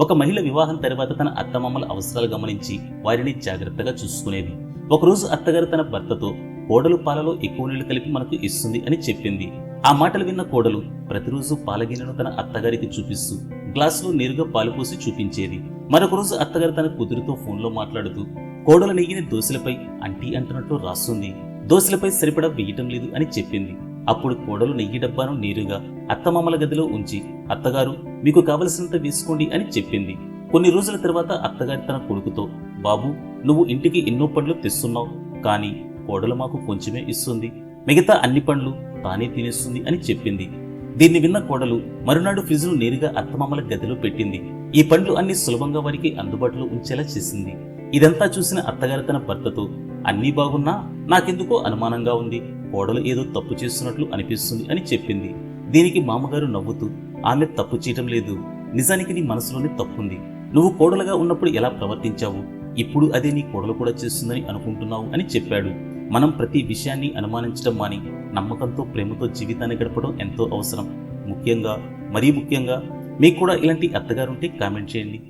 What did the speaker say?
ఒక మహిళ వివాహం తర్వాత తన అత్తమామల అవసరాలు గమనించి వారిని జాగ్రత్తగా చూసుకునేది. ఒకరోజు అత్తగారు తన భర్తతో కోడలు పాలలో ఎక్కువ నీళ్ళు కలిపి మనకు ఇస్తుంది అని చెప్పింది. ఆ మాటలు విన్న కోడలు ప్రతిరోజు పాలగిన్నెను తన అత్తగారికి చూపిస్తూ గ్లాసులో నేరుగా పాలు పోసి చూపించేది. మరొక రోజు అత్తగారు తన కూతురితో ఫోన్లో మాట్లాడుతూ కోడలు నెయ్యిని దోశలపై అంటీ అంటున్నట్టు రాస్తుంది. దోశలపై సరిపడా వేయటం లేదు అని చెప్పింది. అప్పుడు కోడలు నెయ్యి డబ్బాను నేరుగా అత్తమామల గదిలో ఉంచి అత్తగారు మీకు కావలసినంత వేసుకోండి అని చెప్పింది. కొన్ని రోజుల తర్వాత అత్తగారి తన కొడుకుతో బాబు నువ్వు ఇంటికి ఎన్నో పండ్లు తెస్తున్నావు కానీ కోడలు మాకు కొంచెమే ఇస్తుంది. మిగతా అన్ని పండ్లు తానే తినేస్తుంది అని చెప్పింది. దీన్ని విన్న కోడలు మరునాడు ఫ్రిజ్ను నేరుగా అత్తమామల గదిలో పెట్టింది. ఈ పండ్లు అన్ని సులభంగా వారికి అందుబాటులో ఉంచేలా చేసింది. ఇదంతా చూసిన అత్తగారు తన భర్తతో అన్నీ బాగున్నా నాకెందుకో అనుమానంగా ఉంది. కోడలు ఏదో తప్పు చేస్తున్నట్లు అనిపిస్తుంది అని చెప్పింది. దీనికి మామగారు నవ్వుతూ ఆమె తప్పు చేయటం లేదు. నిజానికి నీ మనసులోనే తప్పుంది. నువ్వు కోడలుగా ఉన్నప్పుడు ఎలా ప్రవర్తించావు? ఇప్పుడు అదే నీ కోడలు కూడా చేస్తుందని అనుకుంటున్నావు అని చెప్పాడు. మనం ప్రతి విషయాన్ని అనుమానించడం మాని నమ్మకంతో ప్రేమతో జీవితాన్ని గడపడం ఎంతో అవసరం. ముఖ్యంగా మరీ ముఖ్యంగా మీకు కూడా ఇలాంటి అత్తగారుంటే కామెంట్ చేయండి.